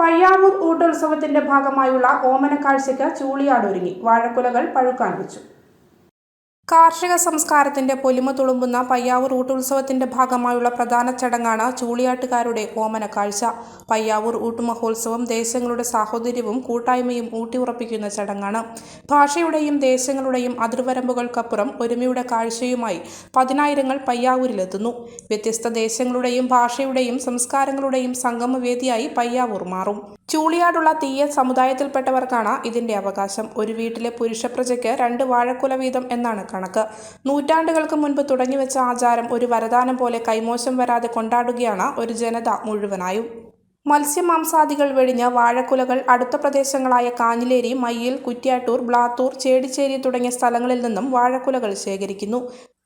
പയ്യാവൂർ ഊട്ടോത്സവത്തിന്റെ ഭാഗമായുള്ള ഓമനക്കാഴ്ചയ്ക്ക് ചൂളിയാടൊരുങ്ങി. വാഴക്കുലകൾ പഴുക്കാൻ വെച്ചു. കാർഷിക സംസ്കാരത്തിന്റെ പൊലിമ തുളുമ്പുന്ന പയ്യാവൂർ ഊട്ടുത്സവത്തിന്റെ ഭാഗമായുള്ള പ്രധാന ചടങ്ങാണ് ചൂളിയാട്ടുകാരുടെ ഓമന കാഴ്ച പയ്യാവൂർ ഊട്ടുമഹോത്സവം ദേശങ്ങളുടെ സാഹോദര്യവും കൂട്ടായ്മയും ഊട്ടിയുറപ്പിക്കുന്ന ചടങ്ങാണ്. ഭാഷയുടെയും ദേശങ്ങളുടെയും അതിർവരമ്പുകൾക്കപ്പുറം ഒരുമയുടെ കാഴ്ചയുമായി പതിനായിരങ്ങൾ പയ്യാവൂരിലെത്തുന്നു. വ്യത്യസ്ത ദേശങ്ങളുടെയും ഭാഷയുടെയും സംസ്കാരങ്ങളുടെയും സംഗമവേദിയായി പയ്യാവൂർ മാറും. ചൂളിയാടുള്ള തീയ സമുദായത്തിൽപ്പെട്ടവർക്കാണ് ഇതിന്റെ അവകാശം. ഒരു വീട്ടിലെ പുരുഷപ്രജയ്ക്ക് രണ്ട് വാഴക്കുല വീതം എന്നാണ് കണക്ക്. നൂറ്റാണ്ടുകൾക്ക് മുൻപ് തുടങ്ങിവെച്ച ആചാരം ഒരു വരദാനം പോലെ കൈമോശം വരാതെ കൊണ്ടാടുകയാണ് ഒരു ജനത മുഴുവനായും. മത്സ്യമാംസാദികൾ വെടിഞ്ഞ് വാഴക്കുലകൾ അടുത്ത പ്രദേശങ്ങളായ കാഞ്ഞിലേരി മയ്യിൽ കുറ്റ്യാട്ടൂർ ബ്ലാത്തൂർ ചേടിച്ചേരി തുടങ്ങിയ സ്ഥലങ്ങളിൽ നിന്നും വാഴക്കുലകൾ ശേഖരിക്കുന്നു.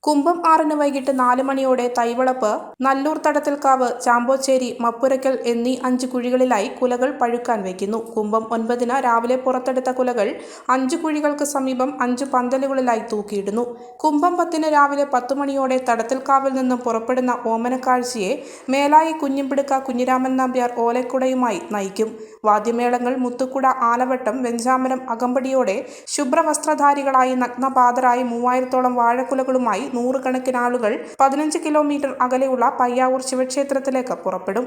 കുംഭം ആറിന് വൈകിട്ട് നാല് മണിയോടെ തൈവളപ്പ് നല്ലൂർ തടത്തിൽക്കാവ് ചാമ്പോച്ചേരി മപ്പുരക്കൽ എന്നീ അഞ്ച് കുഴികളിലായി കുലകൾ പഴുക്കാൻ വയ്ക്കുന്നു. കുംഭം ഒൻപതിന് രാവിലെ പുറത്തെടുത്ത കുലകൾ അഞ്ച് കുഴികൾക്ക് സമീപം അഞ്ച് പന്തലുകളിലായി തൂക്കിയിടുന്നു. കുംഭം പത്തിന് രാവിലെ പത്ത് മണിയോടെ തടത്തിൽക്കാവിൽ നിന്നും പുറപ്പെടുന്ന ഓമനക്കാഴ്ചയെ മേലായി കുഞ്ഞിമ്പിടുക്ക കുഞ്ഞിരാമൻ നമ്പ്യാർ ഓലക്കുടയുമായി നയിക്കും. വാദ്യമേളങ്ങൾ മുത്തുക്കുട ആലവട്ടം വെഞ്ചാമരം അകമ്പടിയോടെ ശുഭ്രവസ്ത്രധാരികളായി നഗ്നപാതരായി മൂവായിരത്തോളം വാഴക്കുലകളുമായി നൂറുകണക്കിന് ആളുകൾ പതിനഞ്ച് കിലോമീറ്റർ അകലെയുള്ള പയ്യാവൂർ ശിവക്ഷേത്രത്തിലേക്ക് പുറപ്പെടും.